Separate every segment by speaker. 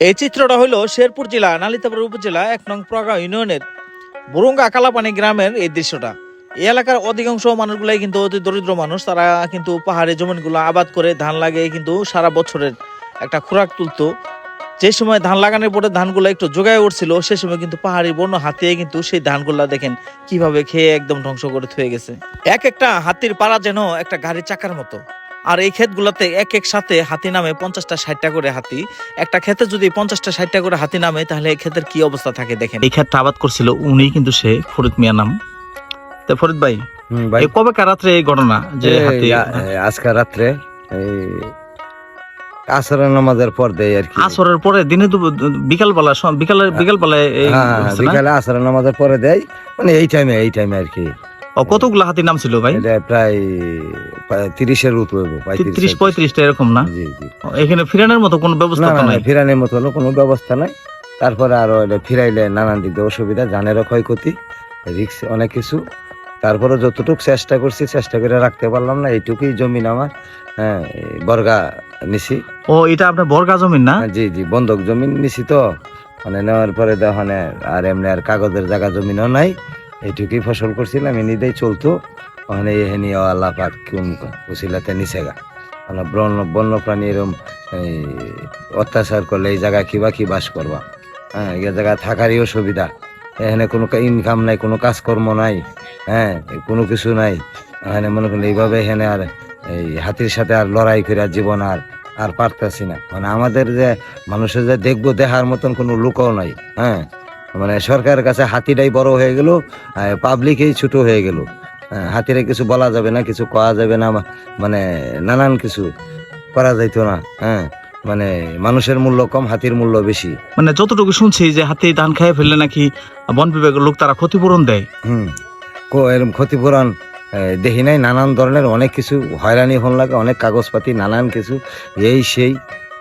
Speaker 1: এই চিত্রটা হলো শেরপুর জেলা, নালিতাপুর উপজেলা, এক নং প্রগা ইউনিয়নের বুরুঙ্গা কালাপানি গ্রামের এই দৃশ্যটা। এই এলাকার অধিকাংশ মানুষগুলাই কিন্তু অতি দরিদ্র মানুষ, তারা কিন্তু পাহাড়ে জমিনগুলো আবাদ করে ধান লাগিয়ে কিন্তু সারা বছরের একটা খোরাক তুলতো। যে সময় ধান লাগানোর পরে ধানগুলো একটু জোগায় উঠছিল, সে সময় কিন্তু পাহাড়ি বন্য হাতিয়ে কিন্তু সেই ধানগুলা দেখেন কীভাবে খেয়ে একদম ধ্বংস করে থয়ে গেছে। এক একটা হাতির পাড়া যেন একটা গাড়ির চাকার মতো। আর এই ক্ষেতগুলোতে এক এক সাথে হাতি নামে পঞ্চাশটা ষাটটা করে হাতি। একটা ক্ষেতে যদি পঞ্চাশটা ষাটটা করে হাতি নামে তাহলে এই ক্ষেতের কি অবস্থা থাকে দেখেন। এই ক্ষেতটা আবাদ করছিল উনি কিন্তু সে ফরিদ মিয়া নাম। তো ফরিদ ভাই
Speaker 2: ভাই।
Speaker 1: কবে কার রাত্রে এই ঘটনা যে হাতি
Speaker 2: আজকে রাত্রে এই আসরের নামাজের পর দেয় আর কি।
Speaker 1: আসরের পরে দিনে দুপুর- বিকাল বেলা বিকালে বিকাল বেলায় এই
Speaker 2: হ্যাঁ হ্যাঁ? বিকালে আসরের নামাজের পরে দেয়। মানে এই টাইমে এই টাইমে আর কি।
Speaker 1: ও, কতগুলো হাতি নাম ছিল ভাই?
Speaker 2: এটা প্রায় তিরিশের হইব
Speaker 1: তিরিশ পঁয়ত্রিশটা এরকম না?
Speaker 2: জি জি।
Speaker 1: এখানে ফিরানোর মতো কোনো ব্যবস্থা নাই?
Speaker 2: ফিরানোর মতো কোনো ব্যবস্থা নাই। তারপরে আরও এটা ফিরাইলে নানান দিক দিয়ে অসুবিধা জানেরও ক্ষয়ক্ষতি রিক্স অনেক কিছু। তারপরে যতটুকু চেষ্টা করছি চেষ্টা করে রাখতে পারলাম না এইটুকুই জমিন আমার হ্যাঁ বর্গা নিছি
Speaker 1: ও এটা আপনার বর্গা জমিন না?
Speaker 2: হ্যাঁ, জি জি বন্ধক জমিন নিছি তো। মানে নেওয়ার পরে দেখুন আর এমনি আর কাগজের জায়গা জমিনও নাই। এইটুকুই ফসল করছিলাম এমনিতেই চলতো। ওখানে এহেনি আল্লাহ পাক কোন উসিলাতে নিচে গা। মানে বন্য বন্য প্রাণী এরম অত্যাচার করলে এই জায়গায় কিবা কি বাস করবা। হ্যাঁ এই জায়গায় থাকারই অসুবিধা। এখানে কোনো ইনকাম নাই, কোনো কাজকর্ম নাই হ্যাঁ কোনো কিছু নাই। এখানে মনে করেন এইভাবে এখানে আর এই হাতির সাথে আর লড়াই করে জীবন আর আর পারতাছি না। মানে আমাদের যে মানুষের যে দেখব দেখার মতন কোনো লোকও নাই হ্যাঁ। মানে সরকারের কাছে হাতিটাই বড় হয়ে গেল পাবলিকই ছোট হয়ে গেল। হ্যাঁ, হাতিরে কিছু বলা যাবে না কিছু করা যাবে না মানে নানান কিছু করা যাইতো না হ্যাঁ। মানে মানুষের মূল্য কম হাতির মূল্য বেশি।
Speaker 1: মানে যতটুকু শুনছি যে হাতি ধান খেয়ে ফেললে নাকি বন বিভাগের লোক তারা ক্ষতিপূরণ দেয়?
Speaker 2: হুম। কো- এরম ক্ষতিপূরণ দেখি নাই নানান ধরনের অনেক কিছু হয়রানি হন লাগে অনেক কাগজপাতি নানান কিছু এই সেই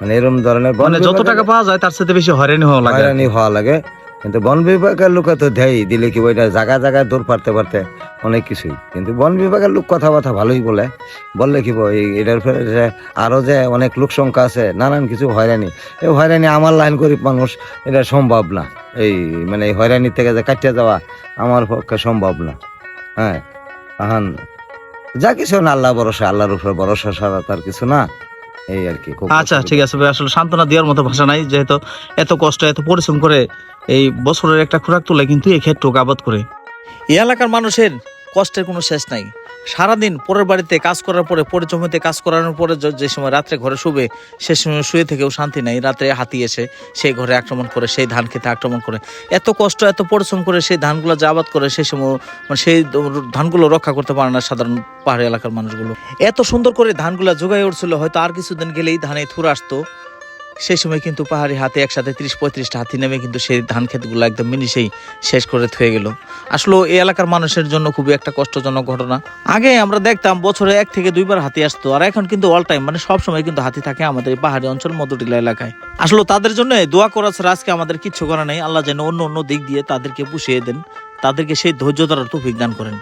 Speaker 2: মানে এরম ধরনের
Speaker 1: মানে যত টাকা পাওয়া যায় তার সাথে বেশি হয়রানি হওয়া লাগে।
Speaker 2: হয়রানি হওয়া লাগে। কিন্তু বন বিভাগের লোক তো দেয় দিলে কি ওইটা জায়গা জায়গায় দূর পারতে পারতে? অনেক কিছুই। কিন্তু বন বিভাগের লোক কথাবার্তা ভালোই বলে। বললে কি এটার ফলে যে আরও যে অনেক লোক সংখ্যা আছে, নানান কিছু হয়রানি। এই হয়রানি আমার লাইন গরিব মানুষ, এটা সম্ভব না। এই মানে এই হয়রানি থেকে যে কাটিয়ে যাওয়া আমার পক্ষে সম্ভব না। হ্যাঁ এখন যা কিছু না আল্লাহ ভরসা, আল্লাহর উপরে ভরসা ছাড়া তার কিছু না। এই আর কি
Speaker 1: আচ্ছা ঠিক আছে ভাই আসলে সান্ত্বনা দেওয়ার মতো ভাষা নাই যেহেতু এত কষ্ট এত পরিশ্রম করে এই বছরের একটা খোরাক তোলে কিন্তু এই ক্ষেত্রে আবাদ করে। এই এলাকার মানুষের কষ্টের কোনো শেষ নাই। সারাদিন পরের বাড়িতে কাজ করার পরে পরে জমিতে কাজ করানোর পরে যে- সময় রাত্রে ঘরে শুবে, সে সময় শুয়ে থেকেও শান্তি নেই। রাত্রে হাতি এসে সেই ঘরে আক্রমণ করে, সেই ধান খেতে আক্রমণ করে। এত কষ্ট, এত পরিশ্রম করে সেই ধানগুলো যে আবাদ করে সেই সময় মানে সেই ধানগুলো রক্ষা করতে পারে না সাধারণ পাহাড়ি এলাকার মানুষগুলো। এত সুন্দর করে ধানগুলো জোগায় উঠছিল, হয়তো আর কিছুদিন গেলেই ধানে থুর আসতো। সেই সময় কিন্তু পাহাড়ি হাতে একসাথে ত্রিশ পঁয়ত্রিশটা হাতি নেমে কিন্তু সেই ধান ক্ষেতগুলো একদম মিনিশেই শেষ করে থয়ে গেল। আসলে এই এলাকার মানুষের জন্য খুবই একটা কষ্টজনক ঘটনা। আগে আমরা দেখতাম বছরে এক থেকে দুইবার হাতি আসতো, আর এখন কিন্তু অল টাইম মানে সব সময় কিন্তু হাতি থাকে আমাদের এই পাহাড়ি অঞ্চল মধুটিলা এলাকায়। আসলে তাদের জন্য দোয়া করা ছাড়া আজকে আমাদের কিচ্ছু করা নেই। আল্লাহ যেন অন্য অন্য দিক দিয়ে তাদেরকে পুষিয়ে দেন, তাদেরকে সেই ধৈর্য ধরার তৌফিক দান করেন।